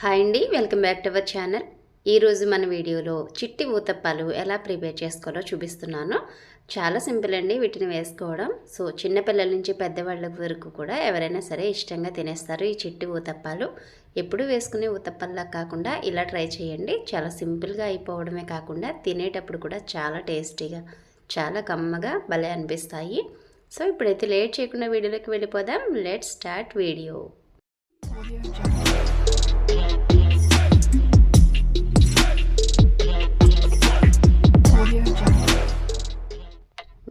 Hi అండి welcome back to our channel. ఈరోజు మన వీడియోలో చిట్టి ఊతప్పాలు ఎలా ప్రిపేర్ చేసుకోవాలో చూపిస్తున్నాను. చాలా సింపుల్ అండి వీటిని వేసుకోవడం. సో చిన్నపిల్లల నుంచి పెద్దవాళ్ళ వరకు కూడా ఎవరైనా సరే ఇష్టంగా తినేస్తారు ఈ చిట్టి ఊతప్పాలు. ఎప్పుడు వేసుకునే ఊతప్పల్లా కాకుండా ఇలా ట్రై చేయండి. చాలా సింపుల్గా అయిపోవడమే కాకుండా తినేటప్పుడు కూడా చాలా టేస్టీగా చాలా కమ్మగా భలే అనిపిస్తాయి. సో ఇప్పుడైతే లేట్ చేయకుండా వీడియోలోకి వెళ్ళిపోదాం. Let start video.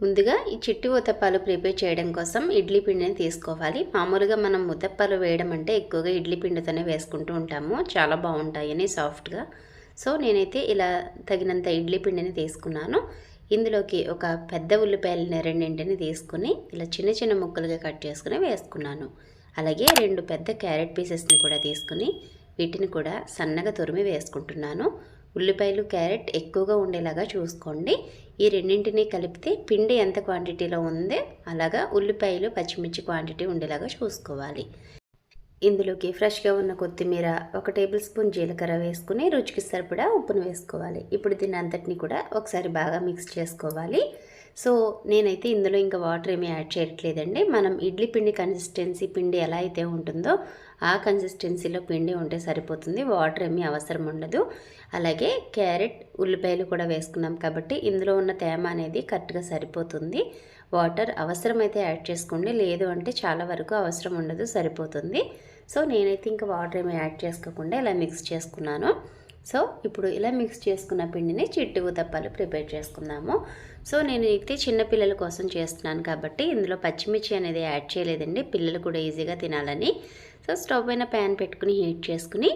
ముందుగా ఈ చిట్టి ఉతప్పాలు ప్రిపేర్ చేయడం కోసం ఇడ్లీ పిండిని తీసుకోవాలి. మామూలుగా మనం ఉతప్పాలు వేయడం అంటే ఎక్కువగా ఇడ్లీ పిండితోనే వేసుకుంటూ ఉంటాము. చాలా బాగుంటాయని సాఫ్ట్గా. సో నేనైతే ఇలా తగినంత ఇడ్లీ పిండిని తీసుకున్నాను. ఇందులోకి ఒక పెద్ద ఉల్లిపాయలని రెండింటిని తీసుకుని ఇలా చిన్న చిన్న ముక్కలుగా కట్ చేసుకుని వేసుకున్నాను. అలాగే రెండు పెద్ద క్యారెట్ పీసెస్ని కూడా తీసుకుని వీటిని కూడా సన్నగా తురిమి వేసుకుంటున్నాను. ఉల్లిపాయలు క్యారెట్ ఎక్కువగా ఉండేలాగా చూసుకోండి. ఈ రెండింటిని కలిపితే పిండి ఎంత క్వాంటిటీలో ఉందో అలాగా ఉల్లిపాయలు పచ్చిమిర్చి క్వాంటిటీ ఉండేలాగా చూసుకోవాలి. ఇందులోకి ఫ్రెష్గా ఉన్న కొత్తిమీర ఒక టేబుల్ స్పూన్ జీలకర్ర వేసుకుని రుచికి సరిపడా ఉప్పును వేసుకోవాలి. ఇప్పుడు దీని అంతటిని కూడా ఒకసారి బాగా మిక్స్ చేసుకోవాలి. సో నేనైతే ఇందులో ఇంకా వాటర్ ఏమీ యాడ్ చేయట్లేదండి. మనం ఇడ్లీ పిండి కన్సిస్టెన్సీ పిండి ఎలా అయితే ఉంటుందో ఆ కన్సిస్టెన్సీలో పిండి ఉంటే సరిపోతుంది. వాటర్ ఏమీ అవసరం ఉండదు. అలాగే క్యారెట్ ఉల్లిపాయలు కూడా వేసుకున్నాం కాబట్టి ఇందులో ఉన్న తేమ అనేది కరెక్ట్గా సరిపోతుంది. వాటర్ అవసరమైతే యాడ్ చేసుకోండి. లేదు అంటే చాలా వరకు అవసరం ఉండదు సరిపోతుంది. సో నేనైతే ఇంకా వాటర్ ఏమీ యాడ్ చేసుకోకుండా ఇలా మిక్స్ చేసుకున్నాను. సో ఇప్పుడు ఇలా మిక్స్ చేసుకున్న పిండిని చిట్టి ఉతప్పాలు ప్రిపేర్ చేసుకుందాము. సో నేను అయితే చిన్నపిల్లల కోసం చేస్తున్నాను కాబట్టి ఇందులో పచ్చిమిర్చి అనేది యాడ్ చేయలేదండి. పిల్లలు కూడా ఈజీగా తినాలని. సో స్టవ్ పైన ప్యాన్ పెట్టుకుని హీట్ చేసుకుని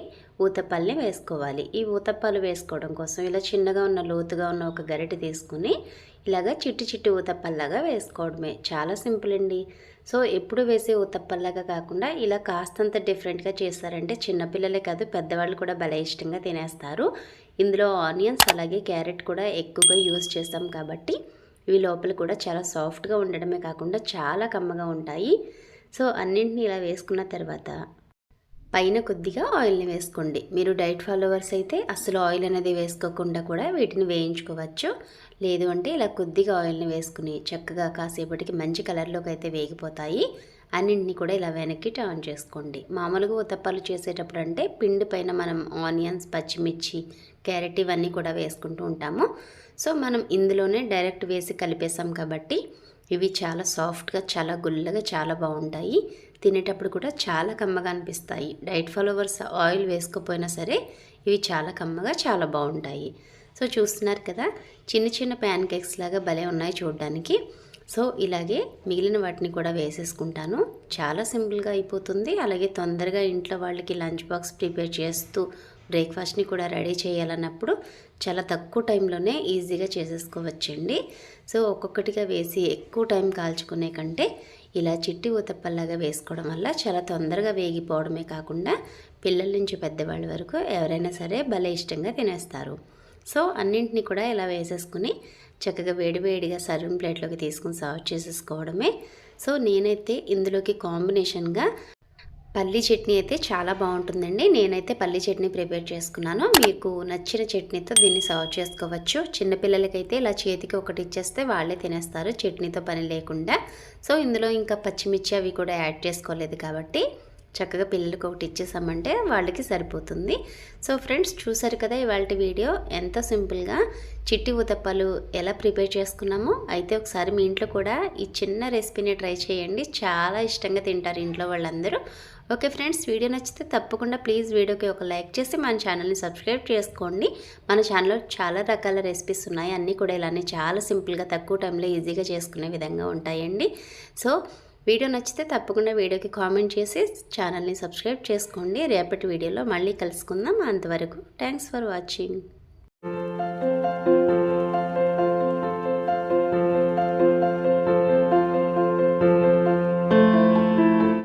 ఊతప్పల్ని వేసుకోవాలి. ఈ ఊతప్పాలు వేసుకోవడం కోసం ఇలా చిన్నగా ఉన్న లోతుగా ఉన్న ఒక గరిటె తీసుకుని ఇలాగా చిట్టి చిట్టి ఊతప్పల్లాగా వేసుకోవడమే. చాలా సింపుల్ అండి. సో ఎప్పుడు వేసే ఊతప్పల్లాగా కాకుండా ఇలా కాస్తంత డిఫరెంట్గా చేస్తారంటే చిన్నపిల్లలే కాదు పెద్దవాళ్ళు కూడా భలే ఇష్టంగా తినేస్తారు. ఇందులో ఆనియన్స్ అలాగే క్యారెట్ కూడా ఎక్కువగా యూజ్ చేస్తాం కాబట్టి ఇవి లోపల కూడా చాలా సాఫ్ట్గా ఉండడమే కాకుండా చాలా కమ్మగా ఉంటాయి. సో అన్నింటినీ ఇలా వేసుకున్న తర్వాత పైన కొద్దిగా ఆయిల్ని వేసుకోండి. మీరు డైట్ ఫాలోవర్స్ అయితే అసలు ఆయిల్ అనేది వేసుకోకుండా కూడా వీటిని వేయించుకోవచ్చు. లేదు అంటే ఇలా కొద్దిగా ఆయిల్ని వేసుకుని చక్కగా కాసేపటికి మంచి కలర్లోకి అయితే వేగిపోతాయి. అన్నింటినీ కూడా ఇలా వెనక్కి టర్న్ చేసుకోండి. మామూలుగా ఉతప్పాలు చేసేటప్పుడు అంటే పిండి పైన మనం ఆనియన్స్ పచ్చిమిర్చి క్యారెట్ ఇవన్నీ కూడా వేసుకుంటూ ఉంటాము. సో మనం ఇందులోనే డైరెక్ట్ వేసి కలిపేసాం కాబట్టి ఇవి చాలా సాఫ్ట్గా చాలా గుల్లగా చాలా బాగుంటాయి. తినేటప్పుడు కూడా చాలా కమ్మగా అనిపిస్తాయి. డైట్ ఫాలోవర్స్ ఆయిల్ వేసుకోపోయినా సరే ఇవి చాలా కమ్మగా చాలా బాగుంటాయి. సో చూస్తున్నారు కదా చిన్న చిన్న ప్యాన్ కేక్స్ లాగా భలే ఉన్నాయి చూడడానికి. సో ఇలాగే మిగిలిన వాటిని కూడా వేసేసుకుంటాను. చాలా సింపుల్గా అయిపోతుంది. అలాగే తొందరగా ఇంట్లో వాళ్ళకి లంచ్ బాక్స్ ప్రిపేర్ చేస్తూ బ్రేక్ఫాస్ట్ని కూడా రెడీ చేయాలన్నప్పుడు చాలా తక్కువ టైంలోనే ఈజీగా చేసేసుకోవచ్చండి. సో ఒక్కొక్కటిగా వేసి ఎక్కువ టైం కాల్చుకునే కంటే ఇలా చిట్టి ఊతప్పల్లాగా వేసుకోవడం వల్ల చాలా తొందరగా వేగిపోవడమే కాకుండా పిల్లల నుంచి పెద్దవాళ్ళ వరకు ఎవరైనా సరే భలే ఇష్టంగా తినేస్తారు. సో అన్నింటినీ కూడా ఇలా వేసేసుకుని చక్కగా వేడివేడిగా సర్వింగ్ ప్లేట్లోకి తీసుకుని సర్వ్ చేసేసుకోవడమే. సో నేనైతే ఇందులోకి కాంబినేషన్గా పల్లీ చట్నీ అయితే చాలా బాగుంటుందండి. నేనైతే పల్లీ చట్నీ ప్రిపేర్ చేసుకున్నాను. మీకు నచ్చిన చట్నీతో దీన్ని సర్వ్ చేసుకోవచ్చు. చిన్నపిల్లలకైతే ఇలా చేతికి ఒకటి ఇచ్చేస్తే వాళ్ళే తినేస్తారు. చట్నీతో పని లేకుండా. సో ఇందులో ఇంకా పచ్చిమిర్చి అవి కూడా యాడ్ చేసుకోలేదు కాబట్టి చక్కగా పిల్లలకి ఒకటి ఇచ్చేసామంటే వాళ్ళకి సరిపోతుంది. సో ఫ్రెండ్స్ చూసారు కదా ఇవాళ వీడియో? ఎంత సింపుల్గా చిట్టి ఉతప్పాలు ఎలా ప్రిపేర్ చేసుకున్నామో. అయితే ఒకసారి మీ ఇంట్లో కూడా ఈ చిన్న రెసిపీని ట్రై చేయండి. చాలా ఇష్టంగా తింటారు ఇంట్లో వాళ్ళందరూ. ఓకే ఫ్రెండ్స్ వీడియో నచ్చితే తప్పకుండా ప్లీజ్ వీడియోకి ఒక లైక్ చేసి మన ఛానల్ని సబ్స్క్రైబ్ చేసుకోండి. మన ఛానల్లో చాలా రకాల రెసిపీస్ ఉన్నాయి. అన్నీ కూడా ఇలానే చాలా సింపుల్గా తక్కువ టైంలో ఈజీగా చేసుకునే విధంగా ఉంటాయండి. సో వీడియో నచ్చితే తప్పకుండా వీడియోకి కామెంట్ చేసి ఛానల్ని సబ్స్క్రైబ్ చేసుకోండి. రేపటి వీడియోలో మళ్ళీ కలుసుకుందాం. అంతవరకు థ్యాంక్స్ ఫర్ వాచింగ్.